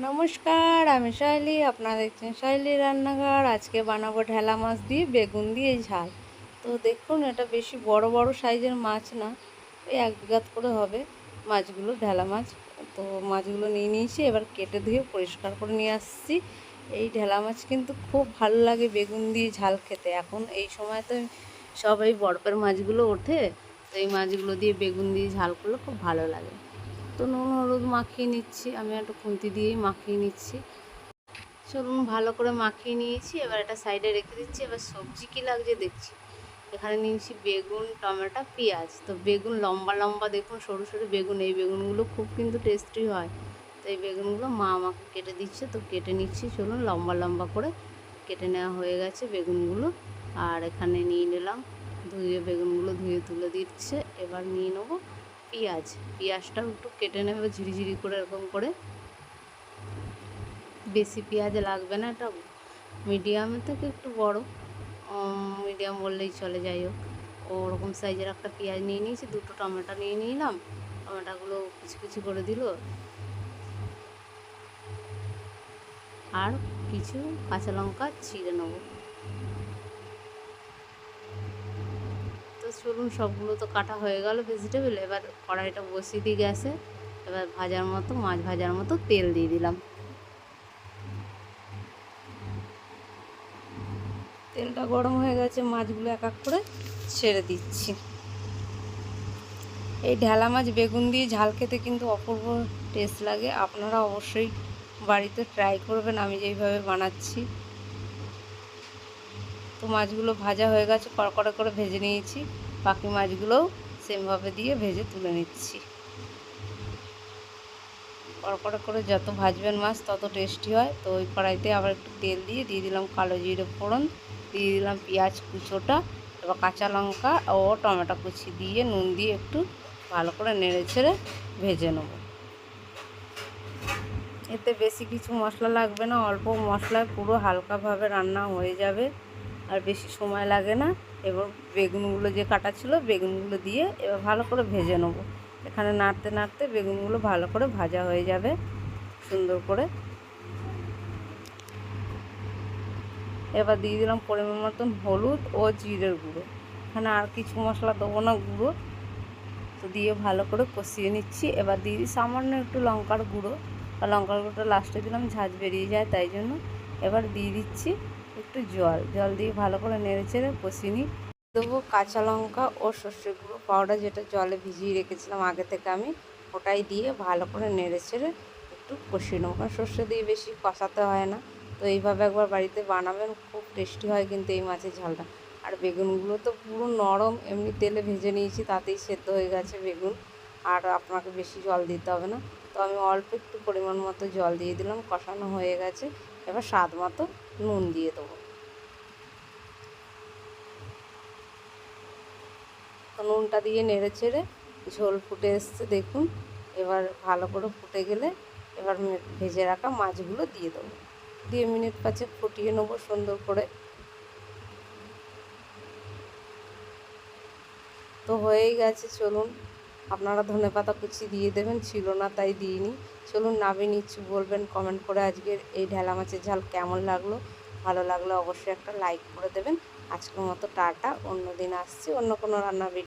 নমস্কার, আমি শাইলি, আপনারা দেখছেন শাইলি রান্নাঘর। আজকে বানাবো ঢেলা মাছ দিয়ে বেগুন দিয়ে ঝাল। তো দেখুন, এটা বেশি বড় বড় সাইজের মাছ না, ওই এক বিঘাত করে হবে মাছগুলো, ঢেলা মাছ। তো মাছগুলো নিয়ে নিয়েছি, এবার কেটে ধুয়ে পরিষ্কার করে নিয়ে আসছি। এই ঢেলা মাছ কিন্তু খুব ভালো লাগে বেগুন দিয়ে ঝাল খেতে। এখন এই সময় তো সবাই বরফের মাছগুলো ওঠে, তো এই মাছগুলো দিয়ে বেগুন দিয়ে ঝাল করলে খুব ভালো লাগে। তো নুন, হলুদ মাখিয়ে নিচ্ছি। আমি একটু খুন্তি দিয়েই মাখিয়ে নিচ্ছি। চলুন, ভালো করে মাখিয়ে নিয়েছি। এবার এটা সাইডে রেখে দিচ্ছি। এবার সবজি কী লাগছে দেখছি। এখানে নিয়েছি বেগুন, টমেটো, পেঁয়াজ। তো বেগুন লম্বা লম্বা দেখুন, সরু সরু বেগুন। এই বেগুনগুলো খুব কিন্তু টেস্টি হয়। তো এই বেগুনগুলো মা আমাকে কেটে দিচ্ছে। তো কেটে নিচ্ছি। চলুন, লম্বা লম্বা করে কেটে নেওয়া হয়ে গেছে বেগুনগুলো। আর এখানে নিয়ে নিলাম। ধুয়ে বেগুনগুলো ধুয়ে তুলে দিচ্ছে। এবার নিয়ে নেব পেঁয়াজ, পেঁয়াজটাও একটু কেটে নেবে, ঝিরিঝিরি করে এরকম করে। বেশি পেঁয়াজ লাগবে না এটা। মিডিয়ামের থেকে একটু বড়। মিডিয়াম বললেই চলে, যাই হোক। ওরকম সাইজের একটা পেঁয়াজ নিয়ে নিয়েছি, দুটো টমেটো নিয়ে নিলাম। টমেটোগুলো কুচি কুচি করে দিল। আর কিছু কাঁচা লঙ্কা ছিঁড়ে নেব। চলুন সবগুলো তো কাটা হয়ে গেল ভেজিটেবল এবার কড়াইটা বসিয়ে দিই গ্যাসে। এবার ভাজার মতো, মাছ ভাজার মতো তেল দিয়ে দিলাম। তেলটা গরম হয়ে গেছে, মাছগুলো এক এক করে ছেড়ে দিচ্ছি। এই ঢেলা মাছ বেগুন দিয়ে ঝাল খেতে কিন্তু অপূর্ব টেস্ট লাগে। আপনারা অবশ্যই বাড়িতে ট্রাই করবেন, আমি যেইভাবে বানাচ্ছি। তো মাছগুলো ভাজা হয়ে গেছে, কড়কড়ে করে ভেজে নিয়েছি। বাকি মাছগুলোও সেমভাবে দিয়ে ভেজে তুলে নিচ্ছি। কড়কড়ে করে যত ভাজবেন মাছ, তত টেস্টি হয়। তো ওই কড়াইতে আবার একটু তেল দিয়ে দিয়ে দিলাম কালো জিরে ফোড়ন, দিয়ে দিলাম পেঁয়াজ কুচোটা এবার কাঁচা লঙ্কা ও টমেটো কুচি দিয়ে নুন দিয়ে একটু ভালো করে নেড়ে ছেড়ে ভেজে নেব। এতে বেশি কিছু মশলা লাগবে না, অল্প মশলায় পুরো হালকাভাবে রান্না হয়ে যাবে। আর বেশি সময় লাগে না। এবার বেগুনগুলো যে কাটা ছিল, বেগুনগুলো দিয়ে এবার ভালো করে ভেজে নেব। এখানে নাড়তে নাড়তে বেগুনগুলো ভালো করে ভাজা হয়ে যাবে, সুন্দর করে। এবার দিয়ে দিলাম পরিমাণ মতন হলুদ ও জিরের গুঁড়ো। এখানে আর কিছু মশলা দেবো না, গুঁড়ো। তো দিয়ে ভালো করে কষিয়ে নিচ্ছি। এবার দিয়ে দিই সামান্য একটু লঙ্কার গুঁড়ো। আর লঙ্কার গুঁড়োটা লাস্টে দিলাম ঝাঁঝ বেরিয়ে যায় তাই জন্য। এবার দিয়ে দিচ্ছি একটু জল জল দিয়ে ভালো করে নেড়ে চেড়ে কষিয়ে নিই। দেবো কাঁচা লঙ্কা ও সর্ষে গুঁড়ো পাউডার যেটা জলে ভিজিয়ে রেখেছিলাম আগে থেকে আমি, ওটাই দিয়ে ভালো করে নেড়ে চেড়ে একটু কষিয়ে নেব। কারণ সর্ষে দিয়ে বেশি কষাতে হয় না। তো এইভাবে একবার বাড়িতে বানাবেন, খুব টেস্টি হয় কিন্তু এই মাছের ঝালটা। আর বেগুনগুলো তো পুরো নরম, এমনি তেলে ভেজে নিয়েছি, তাতেই সেদ্ধ হয়ে গেছে বেগুন। আর আপনাকে বেশি জল দিতে হবে না। তো আমি অল্প একটু পরিমাণ মতো জল দিয়ে দিলাম, কষানো হয়ে গেছে। এবার স্বাদ মতো নুন দিয়ে দেবো। নুনটা দিয়ে নেড়ে চেড়ে ঝোল ফুটে এসছে, দেখুন। এবার ভালো করে ফুটে গেলে এবার ভেজে রাখা মাছগুলো দিয়ে দেবো। দিয়ে মিনিট পাঁচে ফুটিয়ে নেব সুন্দর করে। তো হয়েই গেছে, চলুন। আপনারা ধনে পাতা কুচি দিয়ে দেবেন, ছিল না তাই দিইনি। চলুন নাবি নিচ্ছি বলবেন কমেন্ট করে আজকের এই ঢেলা মাছের ঝাল কেমন লাগল? ভালো লাগলে অবশ্যই একটা লাইক করে দেবেন। আজকের মতো টাটা অন্য দিন আসছি, অন্য কোনো রান্না